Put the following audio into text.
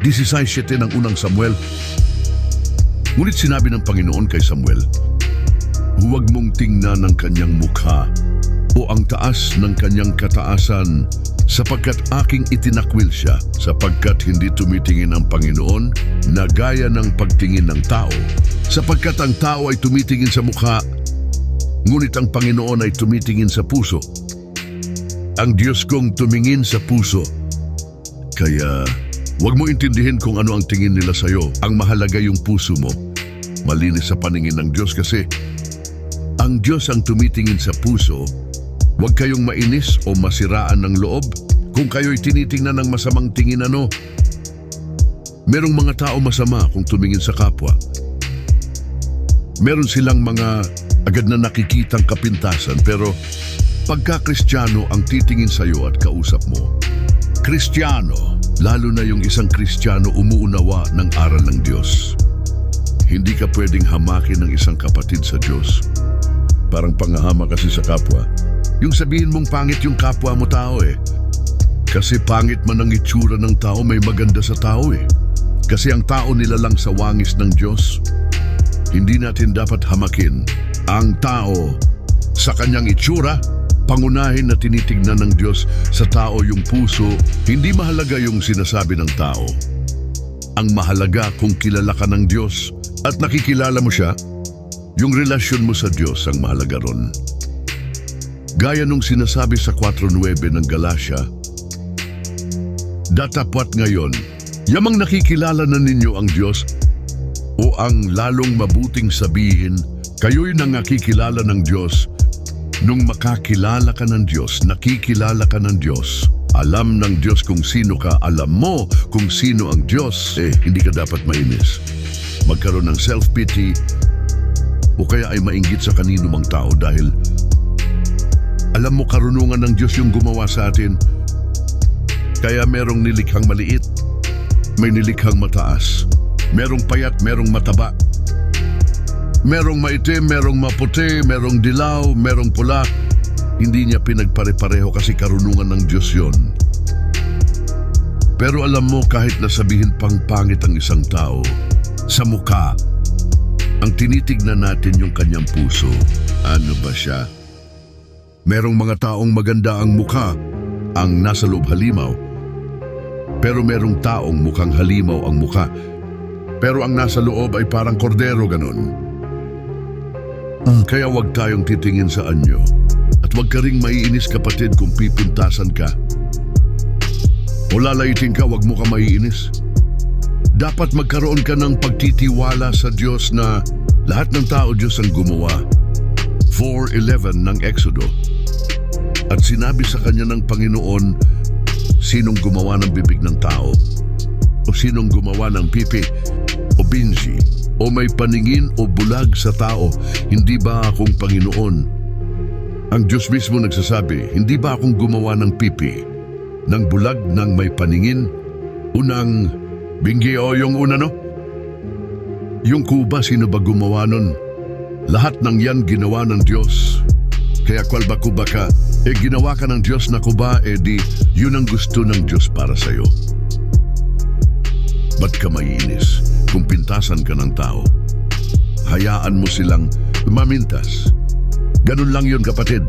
16.7 ng unang Samuel. Ngunit sinabi ng Panginoon kay Samuel, Huwag mong tingnan ang kanyang mukha o ang taas ng kanyang kataasan sapagkat aking itinakwil siya sapagkat hindi tumitingin ang Panginoon na gaya ng pagtingin ng tao sapagkat ang tao ay tumitingin sa mukha ngunit ang Panginoon ay tumitingin sa puso. Ang Diyos kong tumingin sa puso. Kaya Huwag mo intindihin kung ano ang tingin nila sa'yo. Ang mahalaga yung puso mo. Malinis sa paningin ng Diyos kasi ang Diyos ang tumitingin sa puso. Huwag kayong mainis o masiraan ng loob kung kayo'y tinitingnan ng masamang tingin ano. Merong mga tao masama kung tumingin sa kapwa. Meron silang mga agad na nakikitang kapintasan pero pagka Kristiyano ang titingin sa'yo at kausap mo, Kristiyano, lalo na yung isang Kristiyano umuunawa ng aral ng Diyos. Hindi ka pwedeng hamakin ng isang kapatid sa Diyos. Parang pangahama kasi sa kapwa. Yung sabihin mong pangit yung kapwa mo tao eh. Kasi pangit man ang itsura ng tao, may maganda sa tao eh. Kasi ang tao nila lang sa wangis ng Diyos. Hindi natin dapat hamakin ang tao sa kanyang itsura pangunahin na tinitignan ng Diyos sa tao yung puso, hindi mahalaga yung sinasabi ng tao. Ang mahalaga kung kilala ka ng Diyos at nakikilala mo siya, yung relasyon mo sa Diyos ang mahalaga ron. Gaya nung sinasabi sa 4.9 ng Galatia, Datapwat ngayon, yamang nakikilala na ninyo ang Diyos o ang lalong mabuting sabihin, kayo'y nangakikilala ng Diyos Nung makakilala ka ng Diyos, nakikilala ka ng Diyos, alam ng Diyos kung sino ka, alam mo kung sino ang Diyos, eh hindi ka dapat mainis. Magkaroon ng self-pity o kaya ay mainggit sa kanino mang tao dahil alam mo karunungan ng Diyos yung gumawa sa atin. Kaya merong nilikhang maliit, may nilikhang mataas, merong payat, merong mataba, Merong maitim, merong maputi, merong dilaw, merong pula. Hindi niya pinagpare-pareho kasi karunungan ng Diyos yon. Pero alam mo kahit nasabihin pang pangit ang isang tao, sa mukha, ang tinitignan natin yung kanyang puso. Ano ba siya? Merong mga taong maganda ang mukha, ang nasa loob halimaw. Pero merong taong mukhang halimaw ang mukha. Pero ang nasa loob ay parang kordero ganun. Kaya wag tayong titingin sa anyo. At wag ka ring maiinis kapatid kung pipintasan ka. O lalaitin ka, wag mo ka maiinis. Dapat magkaroon ka ng pagtitiwala sa Diyos na lahat ng tao Diyos ang gumawa. 4.11 ng Exodo. At sinabi sa kanya ng Panginoon, sinong gumawa ng bibig ng tao? O sinong gumawa ng pipi? O binsi? O may paningin o bulag sa tao, hindi ba akong Panginoon? Ang Diyos mismo nagsasabi, hindi ba akong gumawa ng pipi, ng bulag ng may paningin, unang bingi o yung una no? Yung kuba, sino ba gumawa nun? Lahat ng yan ginawa ng Diyos. Kaya kwal ba kuba ka, eh ginawa ka ng Diyos na kuba, eh di yun ang gusto ng Diyos para sa'yo. Ba't ka maiinis? Kung pintasan ka ng tao, hayaan mo silang mamintas. Ganun lang yun kapatid.